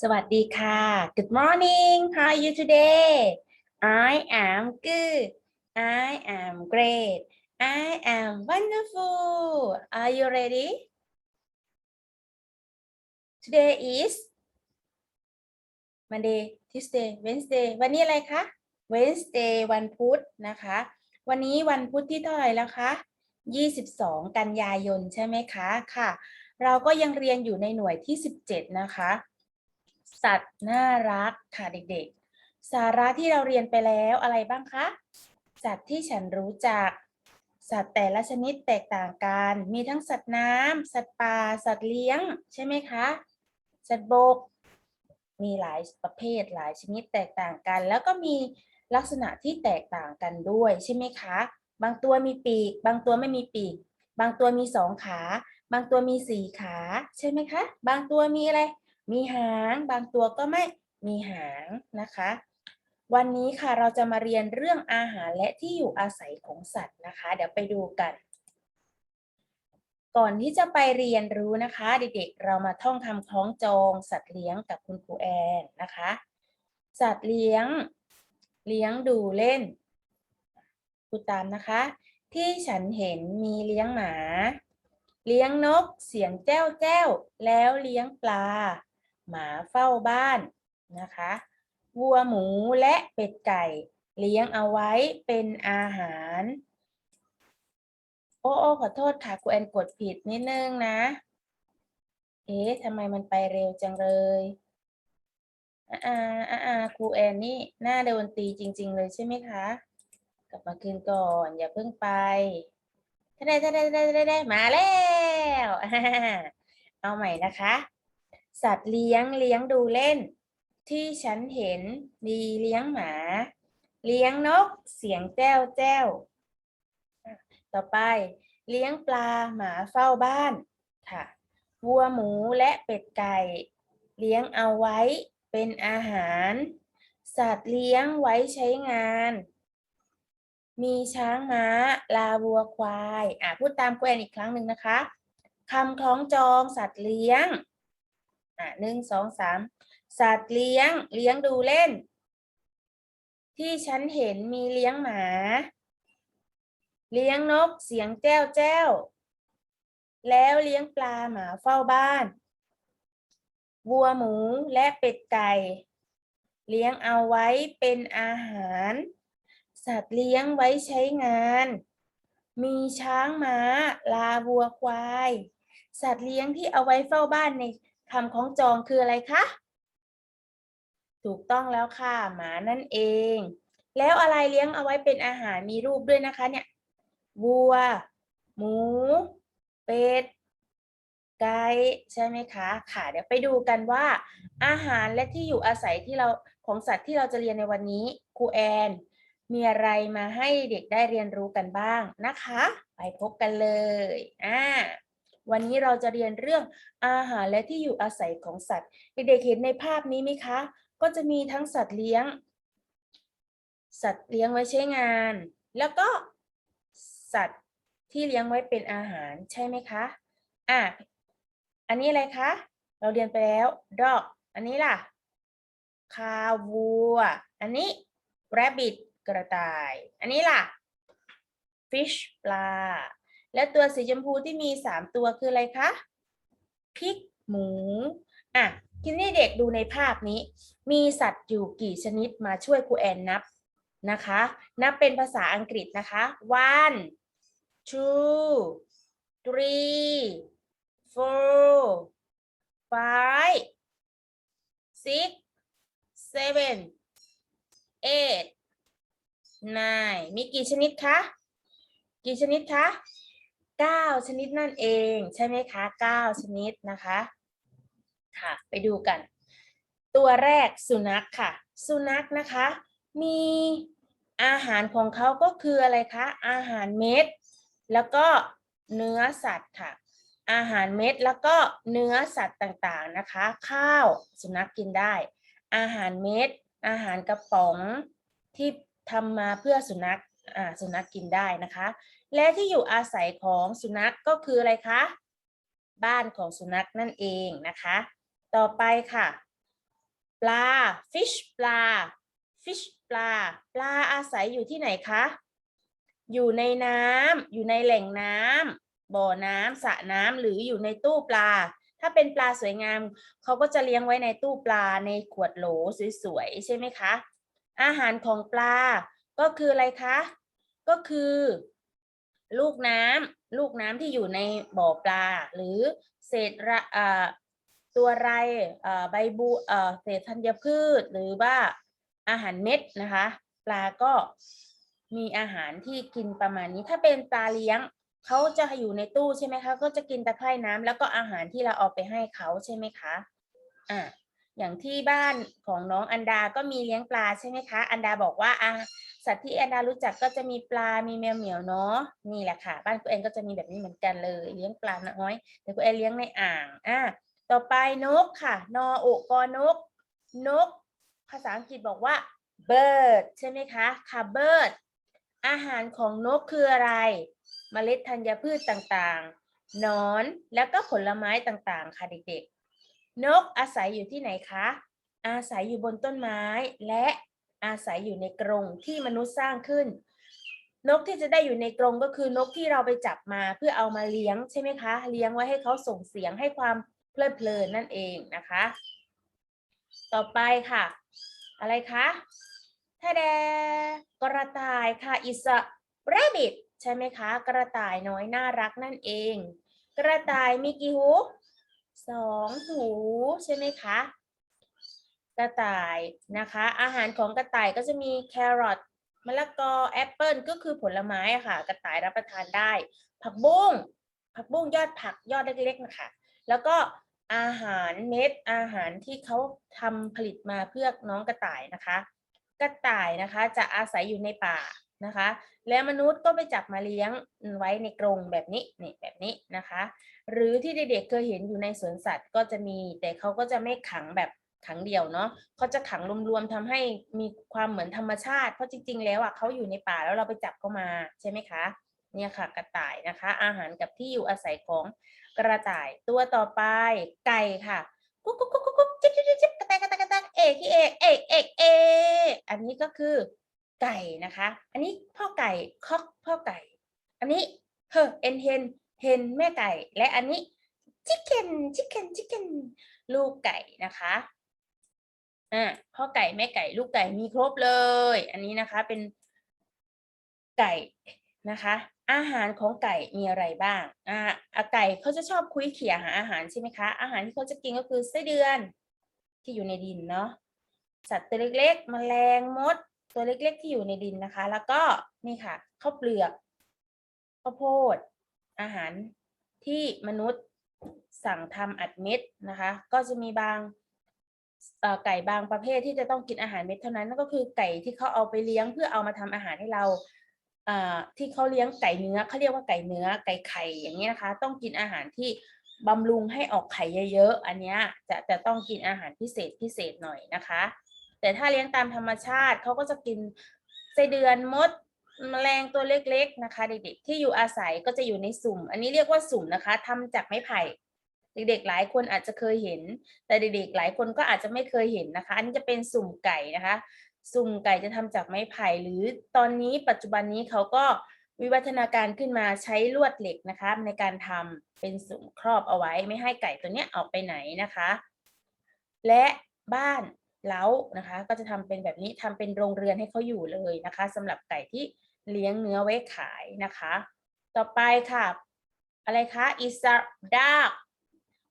สวัสดีค่ะ Good morning How are you today I am good I am great I am wonderful Are you ready Today is Monday Tuesday Wednesday วันนี้อะไรคะ Wednesday วันพุธนะคะ วันนี้วันพุธที่เท่าไหร่แล้วคะ22 กันยายนใช่ไหมคะค่ะ เราก็ยังเรียนอยู่ในหน่วยที่ 17 นะคะ สัตว์น่ารักค่ะเด็กๆ สาระที่เราเรียนไปแล้วอะไรบ้างคะ สัตว์ที่ฉันรู้จัก สัตว์แต่ละชนิดแตกต่างกัน มีทั้งสัตว์น้ำสัตว์ป่า สัตว์เลี้ยง ใช่ไหมคะ สัตว์บก มีหลายประเภทหลายชนิดแตกต่างกัน แล้วก็มีลักษณะที่แตกต่างกันด้วยใช่ไหมคะ บางตัวมีปีก บางตัวไม่มีปีก บางตัวมีสองขา บางตัวมีสี่ขา ใช่ไหมคะ บางตัวมีอะไร มีหาง บางตัวก็ไม่มีหางนะคะ วันนี้ค่ะเราจะมาเรียนเรื่องอาหารและที่อยู่อาศัยของสัตว์นะคะ เดี๋ยวไปดูกัน ก่อนที่จะไปเรียนรู้นะคะ เด็กๆ เรามาท่องคำคล้องจองสัตว์เลี้ยงกับคุณครูแอนนะคะ สัตว์เลี้ยง เลี้ยงดูเล่นพูดตามนะคะ ที่ฉันเห็นมีเลี้ยงหมา เลี้ยงนก เสียงแจ้วแจ้วแล้วเลี้ยงปลา หมาเฝ้าบ้านนะคะวัวหมูและเป็ดไก่ เลี้ยงเอาไว้เป็นอาหาร โอ้โอ้ขอโทษค่ะครูแอนกดผิดนิดนึงนะ เอ๊ะทำไมมันไปเร็วจังเลยอ่าอ่าอ่าครูแอนนี่หน้าโดนตีจริง ๆ เลยใช่ไหมคะ กลับมาคืนก่อนอย่าเพิ่งไปถ้ได้ได้ได้ได้มาแล้ว เอาใหม่นะคะ สัตว์เลี้ยงเลี้ยงดูเล่น ที่ฉันเห็นมีเลี้ยงหมา เลี้ยงนกเสียงแจ้วแจ้วต่อไป เลี้ยงปลาหมาเฝ้าบ้านค่ะวัวหมูและเป็ดไก่ เลี้ยงเอาไว้เป็นอาหาร สัตว์เลี้ยงไว้ใช้งาน มีช้างม้า ลาวัวควาย อะพูดตามแกวนอีกครั้งหนึ่งนะคะคำคล้องจองสัตว์เลี้ยง อะหนึ่งสองสามสัตว์เลี้ยง เลี้ยงดูเล่น ที่ฉันเห็นมีเลี้ยงหมา เลี้ยงนกเสียงแจ้วแจ้ว แล้วเลี้ยงปลาหมาเฝ้าบ้าน วัวหมูและเป็ดไก่ เลี้ยงเอาไว้เป็นอาหาร สัตว์เลี้ยงไว้ใช้งาน มีช้างม้า ลาวัวควาย สัตว์เลี้ยงที่เอาไว้เฝ้าบ้านใน คำของจองคืออะไรคะ ถูกต้องแล้วค่ะหมานั่นเอง แล้วอะไรเลี้ยงเอาไว้เป็นอาหารมีรูปด้วยนะคะเนี่ยวัว หมู เป็ด ไก่ใช่ไหมคะ ค่ะ เดี๋ยวไปดูกันว่า อาหารและที่อยู่อาศัยที่เราของสัตว์ที่เราจะเรียนในวันนี้ครูแอน มีอะไรมาให้เด็กได้เรียนรู้กันบ้างนะคะ ไปพบกันเลย อ่า วันนี้เราจะเรียนเรื่องอาหารและที่อยู่อาศัยของสัตว์ เด็กๆเห็นในภาพนี้ไหมคะ ก็จะมีทั้งสัตว์เลี้ยง สัตว์เลี้ยงไว้ใช้งาน แล้วก็สัตว์ที่เลี้ยงไว้เป็นอาหารใช่ไหมคะ อะ อันนี้อะไรคะ เราเรียนไปแล้ว dog อันนี้ล่ะ คาวัว อันนี้ rabbit กระต่าย อันนี้ล่ะ fish ปลา และตัวสีชมพูที่มีสามตัวคืออะไรคะพริกหมู อะ ทีนี้เด็กดูในภาพนี้ มีสัตว์อยู่กี่ชนิดมาช่วยครูแอนนับนะคะ นับเป็นภาษาอังกฤษนะคะ one two three four five six seven eight nine มีกี่ชนิดคะ กี่ชนิดคะ เก้าชนิดนั่นเองใช่ไหมคะเก้าชนิดนะคะ ค่ะ ไปดูกัน ตัวแรกสุนัขค่ะ สุนัขนะคะ มีอาหารของเขาก็คืออะไรคะ อาหารเม็ด แล้วก็เนื้อสัตว์ค่ะ อาหารเม็ดแล้วก็เนื้อสัตว์ต่างๆนะคะ ข้าวสุนัขกินได้ อาหารเม็ด อาหารกระป๋องที่ทำมาเพื่อสุนัขสุนัขกินได้นะคะ และที่อยู่อาศัยของสุนัขก็คืออะไรคะ บ้านของสุนัขนั่นเองนะคะ ต่อไปค่ะ ปลา fish ปลา fish ปลา ปลาอาศัยอยู่ที่ไหนคะ อยู่ในน้ำอยู่ในแหล่งน้ำบ่อน้ำสระน้ำหรืออยู่ในตู้ปลา ถ้าเป็นปลาสวยงามเขาก็จะเลี้ยงไว้ในตู้ปลาในขวดโหลสวยๆใช่ไหมคะ อาหารของปลาก็คืออะไรคะ ก็คือ ลูกน้ำลูกน้ำที่อยู่ในบ่อปลา หรือเศษระตัวไรใบบูเศษธัญพืช หรือว่าอาหารเม็ดนะคะ ปลาก็มีอาหารที่กินประมาณนี้ถ้าเป็นปลาเลี้ยงเขาจะอยู่ในตู้ใช่ไหมคะ ก็จะกินตะไคร่น้ำแล้วก็อาหารที่เราเอาไปให้เขาใช่ไหมคะอ่าอย่างที่บ้านของน้องอันดาก็มีเลี้ยงปลาใช่ไหมคะ อันดาบอกว่าอะ สัตว์ที่แอนดารู้จักก็จะมีปลา มีแมวเหมียวเนาะ นี่แหละค่ะ บ้านคุณเองก็จะมีแบบนี้เหมือนกันเลย เลี้ยงปลาน้อย แต่คุณเองเลี้ยงในอ่าง อะ ต่อไปนกค่ะ นอโอกอนก นก ภาษาอังกฤษบอกว่า bird ใช่ไหมคะค่ะ bird อาหารของนกคืออะไร เมล็ดธัญพืชต่างๆ นอน แล้วก็ผลไม้ต่างๆ ค่ะเด็กๆ นกอาศัยอยู่ที่ไหนคะ อาศัยอยู่บนต้นไม้และ อาศัยอยู่ในกรงที่มนุษย์สร้างขึ้น นกที่จะได้อยู่ในกรงก็คือนกที่เราไปจับมาเพื่อเอามาเลี้ยงใช่ไหมคะ เลี้ยงไว้ให้เขาส่งเสียงให้ความเพลิดเพลินนั่นเองนะคะ ต่อไปค่ะ อะไรคะท่าแดกระต่ายค่ะ is a rabbit ใช่ไหมคะ กระต่ายน้อยน่ารักนั่นเอง กระต่ายมีกี่หูสองหูใช่ไหมคะ กระต่ายนะคะ อาหารของกระต่ายก็จะมีแครอทมะละกอแอปเปิลก็คือผลไม้ะค่ะ กระต่ายรับประทานได้ ผักบุ้งผักบุ้งยอดผักยอดเล็กๆนะคะ แล้วก็อาหารเม็ดอาหารที่เขาทำผลิตมาเพื่อน้องกระต่ายนะคะ กระต่ายนะคะจะอาศัยอยู่ในป่านะคะ แล้วมนุษย์ก็ไปจับมาเลี้ยงไว้ในกรงแบบนี้นี่แบบนี้นะคะ หรือที่เด็กๆเคยเห็นอยู่ในสวนสัตว์ก็จะมี แต่เขาก็จะไม่ขังแบบ ขังเดี่ยวเนาะเขาจะขังรวมๆทำให้มีความเหมือนธรรมชาติ เพราะจริง ๆ แล้วอะเขาอยู่ในป่าแล้วเราไปจับเขามาใช่ไหมคะ เนี่ยค่ะกระต่ายนะคะ อาหารกับที่อยู่อาศัยของกระต่ายตัวต่อไปไก่ค่ะกุ๊กกุ๊กกุ๊กกุ๊กกุ๊กจิ๊บจิ๊บจิ๊บจิ๊บกระต่ายกระต่ายกระต่ายเอกที่เอกเอกเอกเอกอันนี้ก็คือไก่นะคะ อันนี้พ่อไก่คอกพ่อไก่ อันนี้เฮอเอ็นเฮนเฮนแม่ไก่ และอันนี้ชิคเก้นชิคเก้นชิคเก้นลูกไก่นะคะ อ่าพ่อไก่แม่ไก่ลูกไก่มีครบเลย อันนี้นะคะเป็นไก่นะคะ อาหารของไก่มีอะไรบ้างอ่าไก่เขาจะชอบคุยเขี่ยหาอาหารใช่ไหมคะ อาหารที่เขาจะกินก็คือไส้เดือนที่อยู่ในดินเนาะสัตว์ตัวเล็กๆแมลงมด ตัวเล็ก ๆ ที่อยู่ในดินนะคะ แล้วก็นี่ค่ะข้าวเปลือกข้าวโพด อาหารที่มนุษย์สั่งทำอัดเม็ดนะคะ ก็จะมีบาง ไก่บางประเภทที่จะต้องกินอาหารเม็ดเท่านั้นนั่นก็คือไก่ที่เขาเอาไปเลี้ยงเพื่อเอามาทำอาหารให้เราที่เขาเลี้ยงไก่เนื้อเขาเรียกว่าไก่เนื้อไก่ไข่อย่างนี้นะคะ ต้องกินอาหารที่บำรุงให้ออกไข่เยอะๆ อันนี้จะจะต้องกินอาหารพิเศษพิเศษหน่อยนะคะ แต่ถ้าเลี้ยงตามธรรมชาติเขาก็จะกินไส้เดือนมดแมลงตัวเล็กๆนะคะ เด็กๆที่อยู่อาศัยก็จะอยู่ในสุ่ม อันนี้เรียกว่าสุ่มนะคะทำจากไม้ไผ่ เด็กๆหลายคนอาจจะเคยเห็น แต่เด็กๆหลายคนก็อาจจะไม่เคยเห็นนะคะ อันนี้จะเป็นสุ่มไก่นะคะ สุ่มไก่จะทำจากไม้ไผ่หรือตอนนี้ปัจจุบันนี้เขาก็วิวัฒนาการขึ้นมาใช้ลวดเหล็กนะคะ ในการทำเป็นสุ่มครอบเอาไว้ไม่ให้ไก่ตัวเนี้ยออกไปไหนนะคะ และบ้านเล้านะคะ ก็จะทำเป็นแบบนี้ทำเป็นโรงเรือนให้เขาอยู่เลยนะคะสำหรับไก่ที่เลี้ยงเนื้อไว้ขายนะคะ ต่อไปค่ะ อะไรคะ is a duck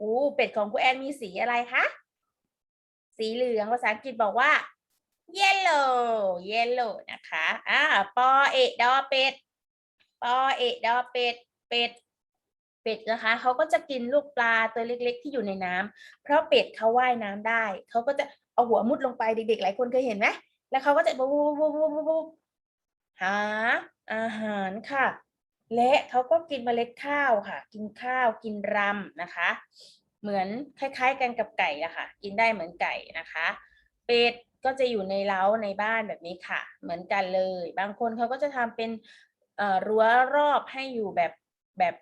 อู้เป็ดของคุณแอนมีสีอะไรคะ สีเหลืองภาษาอังกฤษบอกว่า yellow yellow นะคะอ่าปอเอดอเป็ดปอเอดอเป็ดเป็ดเป็ดนะคะเขาก็จะกินลูกปลาตัวเล็ก ๆ ที่อยู่ในน้ำเพราะเป็ดเขาว่ายน้ำได้เขาก็จะเอาหัวมุดลงไปเด็กๆหลายคนเคยเห็นไหมแล้วเขาก็จะบูบบูบูบูหาอาหารค่ะ และเขาก็กินเมล็ดข้าวค่ะ กินข้าวกินรำนะคะ เหมือนคล้าย ๆ กันกับไก่อะค่ะ กินได้เหมือนไก่นะคะ เป็ดก็จะอยู่ในเล้าในบ้านแบบนี้ค่ะ เหมือนกันเลย บางคนเขาก็จะทำเป็นรั้วรอบให้อยู่แบบแบบ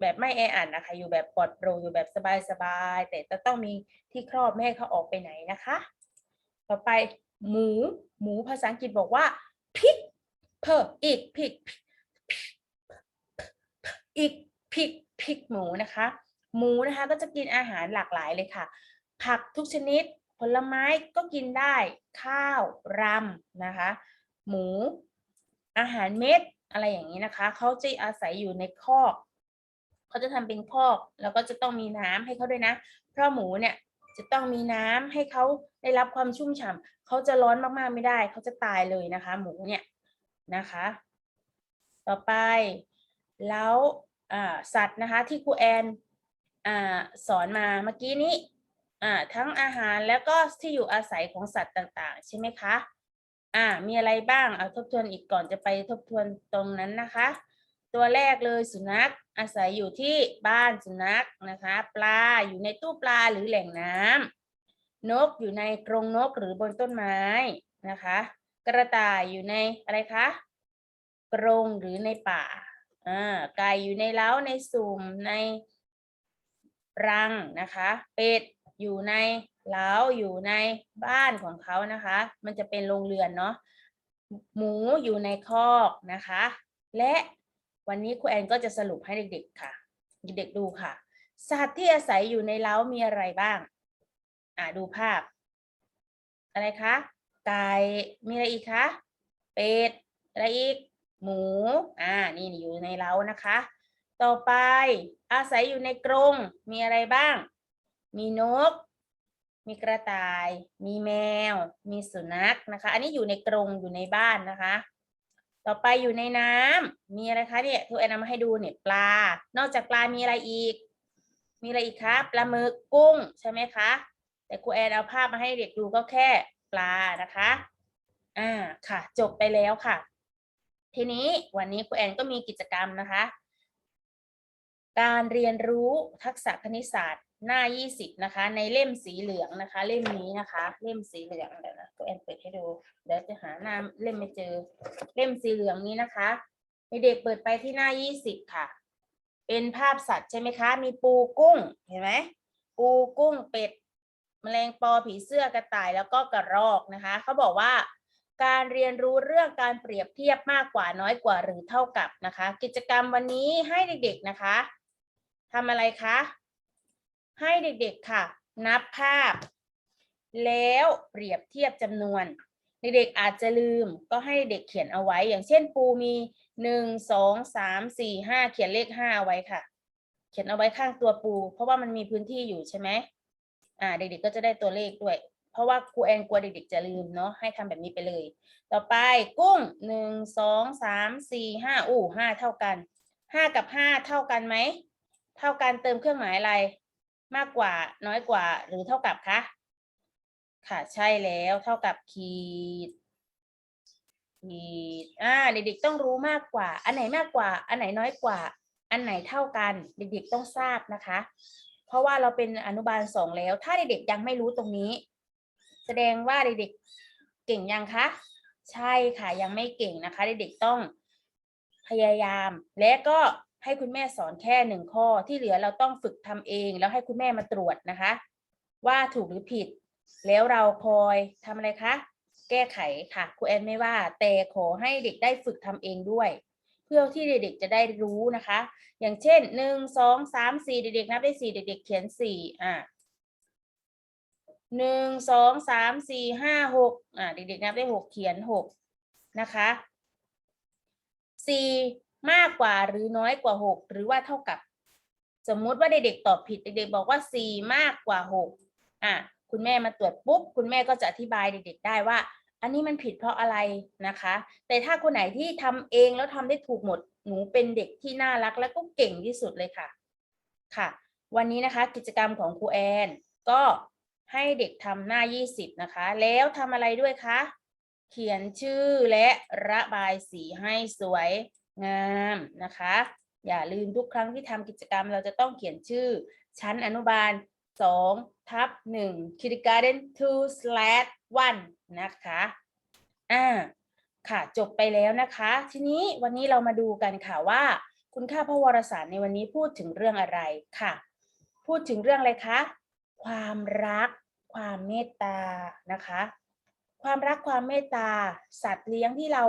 แบบไม่แออัดนะคะ อยู่แบบปลอดโปร่งอยู่แบบสบายๆแต่จะต้องมีที่ครอบไม่ให้เขาออกไปไหนนะคะ ต่อไปหมูหมูภาษาอังกฤษบอกว่า pig เพิ่มอีก pig อีก pig pig หมูนะคะ หมูนะคะก็จะกินอาหารหลากหลายเลยค่ะ ผักทุกชนิด ผลไม้ก็กินได้ ข้าวรำนะคะ หมู อาหารเม็ดอะไรอย่างนี้นะคะ เขาจะอาศัยอยู่ในคอกเขาจะทำเป็นคอก แล้วก็จะต้องมีน้ำให้เขาด้วยนะ เพราะหมูเนี่ยจะต้องมีน้ำให้เขาได้รับความชุ่มฉ่ำเขาจะร้อนมากๆไม่ได้ เขาจะตายเลยนะคะ หมูเนี่ยนะคะ ต่อไปแล้ว สัตว์นะคะที่ครูแอนอสอนมาเมื่อกี้นี้ทั้งอาหารแล้วก็ที่อยู่อาศัยของสัตว์ต่าง ๆ ใช่ไหมคะอ่ามีอะไรบ้างเอาทบทวนอีกก่อนจะไปทบทวนตรงนั้นนะคะ ตัวแรกเลยสุนัขอาศัยอยู่ที่บ้านสุนัขนะคะ ปลาอยู่ในตู้ปลาหรือแหล่งน้ำนกอยู่ในกรงนกหรือบนต้นไม้นะคะ กระต่ายอยู่ในอะไรคะกรงหรือในป่า ไก่อยู่ในเล้าในสุ่มในรังนะคะ เป็ดอยู่ในเล้าอยู่ในบ้านของเขานะคะ มันจะเป็นโรงเรือนเนาะหมูอยู่ในคอกนะคะ และวันนี้ครูแอนก็จะสรุปให้เด็กๆค่ะ เด็กๆดูค่ะ สัตว์ที่อาศัยอยู่ในเล้ามีอะไรบ้าง อ่าดูภาพ อะไรคะ ไก่ มีอะไรอีกคะ เป็ด อะไรอีก หมู อ่า นี่อยู่ในเล้านะคะ ต่อไปอาศัยอยู่ในกรง มีอะไรบ้าง มีนก มีกระต่าย มีแมว มีสุนัขนะคะ อันนี้อยู่ในกรงอยู่ในบ้านนะคะ ต่อไปอยู่ในน้ำมีอะไรคะเนี่ยทุกแอนเอามาให้ดูเนี่ยปลา นอกจากปลามีอะไรอีก มีอะไรอีกคะปลาหมึกกุ้งใช่ไหมคะ แต่ครูแอนเอาภาพมาให้เด็กดูก็แค่ปลานะคะ อ่า ค่ะ จบไปแล้วค่ะ ทีนี้วันนี้ครูแอนก็มีกิจกรรมนะคะ การเรียนรู้ทักษะคณิตศาสตร์หน้า 20 นะคะ ในเล่มสีเหลืองนะคะ เล่มนี้นะคะ เล่มสีเหลืองเดี๋ยวนะครูแอนเปิดให้ดูเดี๋ยวจะหาหน้าเล่มไม่เจอ เล่มสีเหลืองนี้นะคะเด็กเปิดไปที่หน้า 20 ค่ะ เป็นภาพสัตว์ใช่ไหมคะ มีปูกุ้งเห็นไหมปูกุ้งเป็ดแมลงปอผีเสื้อกระต่ายแล้วก็กระรอกนะคะ เขาบอกว่า การเรียนรู้เรื่องการเปรียบเทียบมากกว่าน้อยกว่าหรือเท่ากับนะคะ กิจกรรมวันนี้ให้เด็กๆนะคะทำอะไรคะ ให้เด็กๆค่ะ นับภาพ แล้วเปรียบเทียบจำนวน เด็กๆอาจจะลืมก็ให้เด็กเขียนเอาไว้ อย่างเช่นปูมีหนึ่งสองสามสี่ห้าเขียนเลขห้าเอาไว้ค่ะ เขียนเอาไว้ข้างตัวปู เพราะว่ามันมีพื้นที่อยู่ใช่ไหมอ่า เด็กๆก็จะได้ตัวเลขด้วย เพราะว่าครูแอนกลัวเด็กๆจะลืมเนาะให้ทำแบบนี้ไปเลย ต่อไปกุ้งหนึ่งสองสามสี่ห้าอู้ห้าเท่ากันห้ากับห้าเท่ากันไหมเท่ากันเติมเครื่องหมายอะไร มากกว่าน้อยกว่าหรือเท่ากับคะค่ะใช่แล้วเท่ากับขีดขีดอ่าเด็กๆต้องรู้มากกว่า อันไหนมากกว่า อันไหนน้อยกว่า อันไหนเท่ากัน เด็กๆต้องทราบนะคะ เพราะว่าเราเป็นอนุบาลสองแล้ว ถ้าเด็กๆยังไม่รู้ตรงนี้ แสดงว่าเด็กๆเก่งยังคะ ใช่ค่ะยังไม่เก่งนะคะ เด็กๆต้องพยายาม และก็ให้คุณแม่สอนแค่หนึ่งข้อที่เหลือเราต้องฝึกทำเอง แล้วให้คุณแม่มาตรวจนะคะ ว่าถูกหรือผิด แล้วเราคอยทำอะไรคะ แก้ไขค่ะครูแอนไม่ว่า แต่ขอให้เด็กได้ฝึกทำเองด้วย เพื่อที่เด็กๆจะได้รู้นะคะ อย่างเช่นหนึ่งสองสามสี่เด็กๆนับได้สี่เด็ก ๆ เขียนสี่อ่า หนึ่งสองสามสี่ห้าหกอ่าเด็กๆนับได้หกเขียนหกนะคะสี่มากกว่าหรือน้อยกว่าหกหรือว่าเท่ากับ สมมุติว่าเด็กๆตอบผิดเด็กๆบอกว่าสี่มากกว่าหกอะคุณแม่มาตรวจปุ๊บ คุณแม่ก็จะอธิบายเด็กๆได้ว่า อันนี้มันผิดเพราะอะไรนะคะ แต่ถ้าคนไหนที่ทำเองแล้วทำได้ถูกหมดหนูเป็นเด็กที่น่ารักและก็เก่งที่สุดเลยค่ะค่ะ วันนี้นะคะกิจกรรมของครูแอนก็ ให้เด็กทำหน้า 20 นะคะ แล้วทำอะไรด้วยคะ เขียนชื่อและระบายสีให้สวยงามนะคะ อย่าลืมทุกครั้งที่ทำกิจกรรม เราจะต้องเขียนชื่อ ชั้นอนุบาล2ทับ1 kindergarten 2 slash 1นะคะอ่าค่ะจบไปแล้วนะคะ ทีนี้วันนี้เรามาดูกันค่ะว่า คุณค่าพระวรสารในวันนี้พูดถึงเรื่องอะไรค่ะ พูดถึงเรื่องอะไรคะ ความรัก ความเมตตานะคะ ความรักความเมตตา สัตว์เลี้ยงที่เรา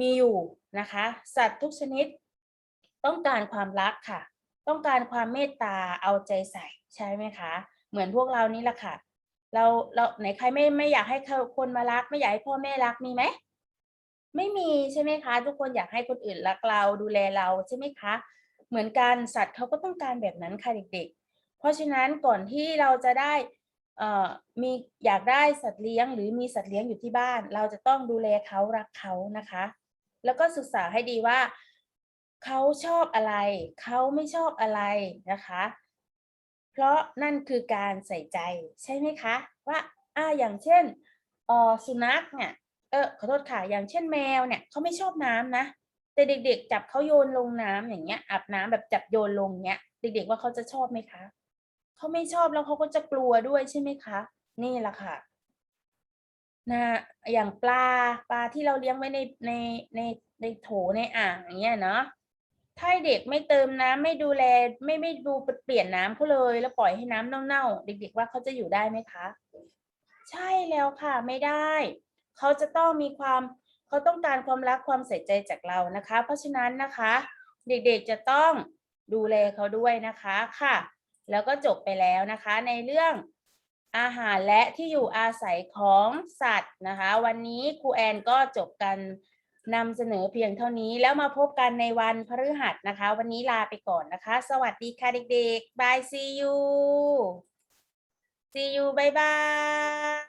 มีอยู่นะคะ สัตว์ทุกชนิด ต้องการความรักค่ะ ต้องการความเมตตาเอาใจใส่ใช่ไหมคะ เหมือนพวกเรานี่แหละค่ะ เราเราไหนใครไม่ไม่อยากให้คนมารัก ไม่อยากให้พ่อแม่รักมีไหมไม่มีใช่ไหมคะ ทุกคนอยากให้คนอื่นรักเราดูแลเราใช่ไหมคะ เหมือนกันสัตว์เขาก็ต้องการแบบนั้นค่ะเด็กๆ เพราะฉะนั้นก่อนที่เราจะได้มีอยากได้สัตว์เลี้ยง หรือมีสัตว์เลี้ยงอยู่ที่บ้าน เราจะต้องดูแลเขารักเขานะคะ แล้วก็ศึกษาให้ดีว่าเขาชอบอะไร เขาไม่ชอบอะไรนะคะ เพราะนั่นคือการใส่ใจใช่ไหมคะ ว่าอ่าอย่างเช่นออสุนัขเนี่ยเออขอโทษค่ะอย่างเช่นแมวเนี่ยเขาไม่ชอบน้ำนะ แต่เด็กๆ จับเขาโยนลงน้ำอย่างเงี้ยอาบน้ำแบบจับโยนลงเงี้ย เด็กๆว่าเขาจะชอบไหมคะ เขาไม่ชอบแล้วเขาก็จะกลัวด้วยใช่ไหมคะ นี่แหละค่ะนะอย่างปลาปลาที่เราเลี้ยงไว้ในในในในโถในอ่างอย่างเงี้ยเนาะถ้าเด็กไม่เติมน้ำไม่ดูแลไม่ไม่ดูเปลี่ยนน้ำเขาเลย แล้วปล่อยให้น้ำเน่าๆเด็ก ๆ ว่าเขาจะอยู่ได้ไหมคะ ใช่แล้วค่ะไม่ได้ เขาจะต้องมีความเขาต้องการความรักความใส่ใจจากเรานะคะ เพราะฉะนั้นนะคะ เด็กๆจะต้องดูแลเขาด้วยนะคะค่ะ แล้วก็จบไปแล้วนะคะ ในเรื่องอาหารและที่อยู่อาศัยของสัตว์นะคะ วันนี้ครูแอนก็จบกันนำเสนอเพียงเท่านี้แล้วมาพบกันในวันพฤหัสนะคะ วันนี้ลาไปก่อนนะคะ สวัสดีค่ะเด็กๆบาย see you see you บายบาย